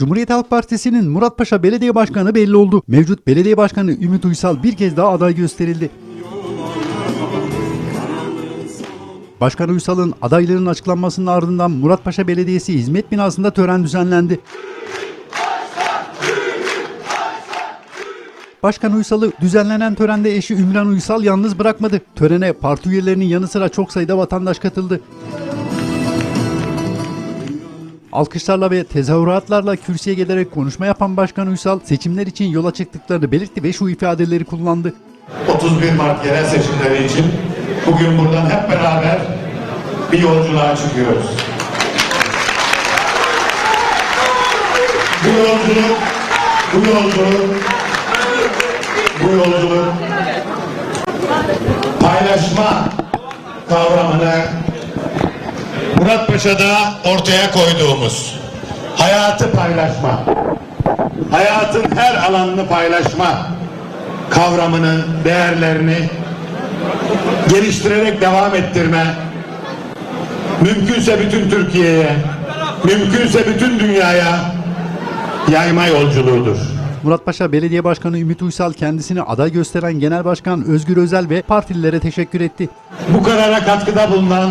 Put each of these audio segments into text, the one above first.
Cumhuriyet Halk Partisi'nin Muratpaşa Belediye Başkanı belli oldu. Mevcut belediye başkanı Ümit Uysal bir kez daha aday gösterildi. Başkan Uysal'ın adaylarının açıklanmasının ardından Muratpaşa Belediyesi hizmet binasında tören düzenlendi. Başkan Uysal'ı düzenlenen törende eşi Ümran Uysal yalnız bırakmadı. Törene parti üyelerinin yanı sıra çok sayıda vatandaş katıldı. Alkışlarla ve tezahüratlarla kürsüye gelerek konuşma yapan Başkan Uysal seçimler için yola çıktıklarını belirtti ve şu ifadeleri kullandı. 31 Mart yerel seçimleri için bugün buradan hep beraber bir yolculuğa çıkıyoruz. Bu yolculuk, bu yolculuk, bu yolculuk paylaşma kavramını Muratpaşa'da ortaya koyduğumuz hayatı paylaşma, hayatın her alanını paylaşma kavramını, değerlerini geliştirerek devam ettirme, mümkünse bütün Türkiye'ye, mümkünse bütün dünyaya yayma yolculuğudur. Muratpaşa Belediye Başkanı Ümit Uysal kendisini aday gösteren Genel Başkan Özgür Özel ve partililere teşekkür etti. Bu karara katkıda bulunan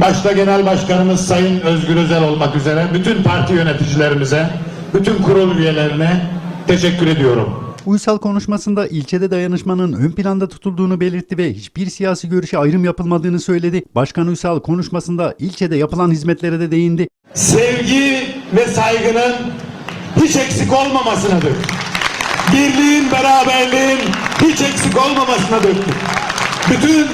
başta Genel Başkanımız Sayın Özgür Özel olmak üzere bütün parti yöneticilerimize, bütün kurul üyelerine teşekkür ediyorum. Uysal konuşmasında ilçede dayanışmanın ön planda tutulduğunu belirtti ve hiçbir siyasi görüşe ayrım yapılmadığını söyledi. Başkan Uysal konuşmasında ilçede yapılan hizmetlere de değindi. sevgi ve saygının hiç eksik olmamasına döktük. Birliğin, beraberliğin hiç eksik olmamasına döktük. Bütün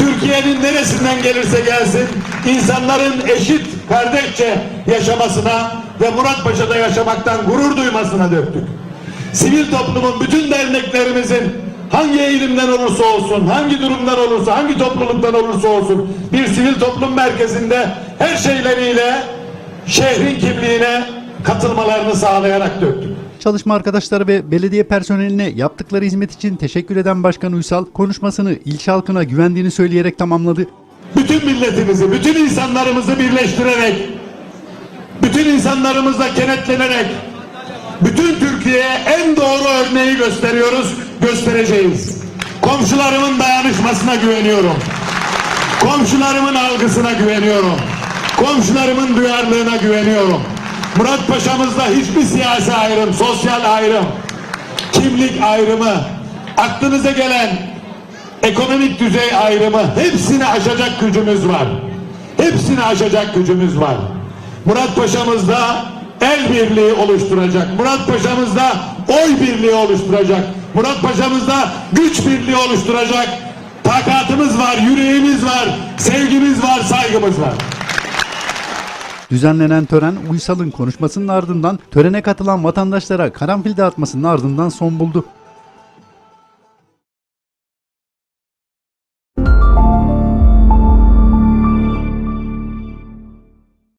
Türkiye'nin neresinden gelirse gelsin insanların eşit kardeşçe yaşamasına ve Muratpaşa'da yaşamaktan gurur duymasına döktük. Sivil toplumun bütün derneklerimizin hangi eğilimden olursa olsun, hangi durumdan olursa, hangi topluluktan olursa olsun bir sivil toplum merkezinde her şeyleriyle şehrin kimliğine katılmalarını sağlayarak döktük. Çalışma arkadaşları ve belediye personeline yaptıkları hizmet için teşekkür eden Başkan Uysal konuşmasını ilçe halkına güvendiğini söyleyerek tamamladı. bütün milletimizi, bütün insanlarımızı birleştirerek, bütün insanlarımızla kenetlenerek, bütün Türkiye'ye en doğru örneği gösteriyoruz, göstereceğiz. Komşularımın dayanışmasına güveniyorum. Komşularımın algısına güveniyorum. Komşularımın duyarlılığına güveniyorum. Murat Paşa'mızda hiçbir siyasi ayrım, sosyal ayrım, kimlik ayrımı, aklınıza gelen ekonomik düzey ayrımı hepsini aşacak gücümüz var. Hepsini aşacak gücümüz var. Murat Paşa'mızda el birliği oluşturacak. Murat Paşa'mızda oy birliği oluşturacak. Murat Paşa'mızda güç birliği oluşturacak. Takatımız var, yüreğimiz var, sevgimiz var, saygımız var. Düzenlenen tören Uysal'ın konuşmasının ardından törene katılan vatandaşlara karanfil dağıtmasının ardından son buldu.